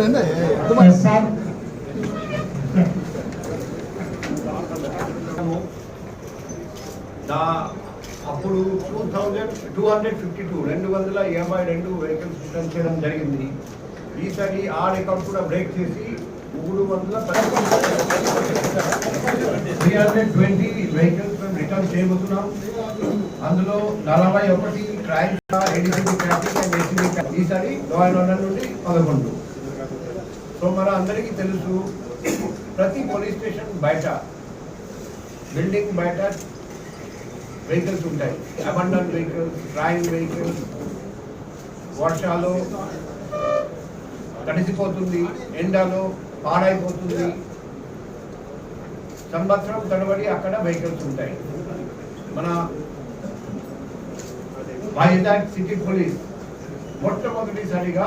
రండి అప్పుడు two thousand two hundred fifty two రెండు వందల ఎనభై రెండు వెహికల్స్ రిటర్న్ చేయడం జరిగింది. ఈసారి ఆ రికార్డ్ కూడా బ్రేక్ చేసి మూడు వందల త్రీ హండ్రెడ్ ట్వంటీ వెహికల్స్ మేము రిటర్న్ చేయబోతున్నాం. అందులో నలభై ఒకటి track ADCB traffic and ACB ఈసారి లా నుండి పదకొండు. సో మన అందరికీ తెలుసు ప్రతి పోలీస్ స్టేషన్ బయట బిల్డింగ్ బయట వెహికల్స్ ఉంటాయి. అబండన్ వెహికల్స్ డ్రాయింగ్ వెహికల్స్ వర్షాలు తడిసిపోతుంది ఎండలో పాడైపోతుంది. సంవత్సరం తడబడి అక్కడ వెహికల్స్ ఉంటాయి. మన వైజాగ్ సిటీ పోలీస్ మొట్టమొదటిసారిగా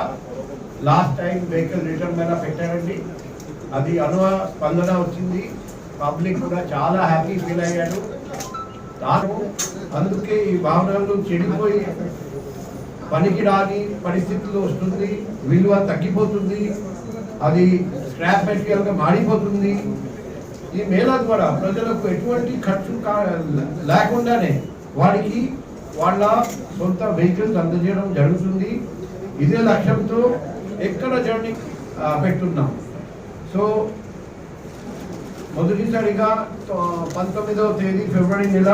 లాస్ట్ టైం వెహికల్ రిటర్న్ మీద పెట్టారండి. అది అనువ స్పందన వచ్చింది. పబ్లిక్ కూడా చాలా హ్యాపీ ఫీల్ అయ్యాడు. దాని అందుకే ఈ భావనలు చెడిపోయి పనికి రాని పరిస్థితులు వస్తుంది. విలువ తగ్గిపోతుంది. అది స్క్రాప్ మెటీరియల్గా మాడిపోతుంది ఈ మేళా ద్వారా ప్రజలకు ఎటువంటి ఖర్చు కా- లేకుండానే వారికి వాళ్ళ సొంత వెహికల్స్ అందజేయడం జరుగుతుంది. ఇదే లక్ష్యంతో ఎక్కడ జర్నీ పెట్టున్నాం. సో మొదటిసారిగా పంతొమ్మిదవ తేదీ ఫిబ్రవరి నెల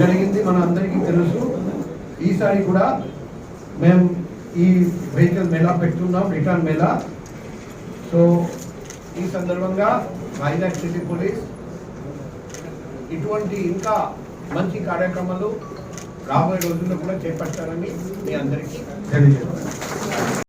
జరిగింది మన అందరికీ తెలుసు. ఈసారి కూడా మేము ఈ వెహికల్ మేళా పెట్టున్నాం రిటర్న్ మేళా. సో ఈ సందర్భంగా వైజాగ్ సిటీ పోలీస్ ఇటువంటి ఇంకా మంచి కార్యక్రమాలు రాబోయే రోజుల్లో కూడా చేపట్టాలని మీ అందరికీ తెలియజేస్తాను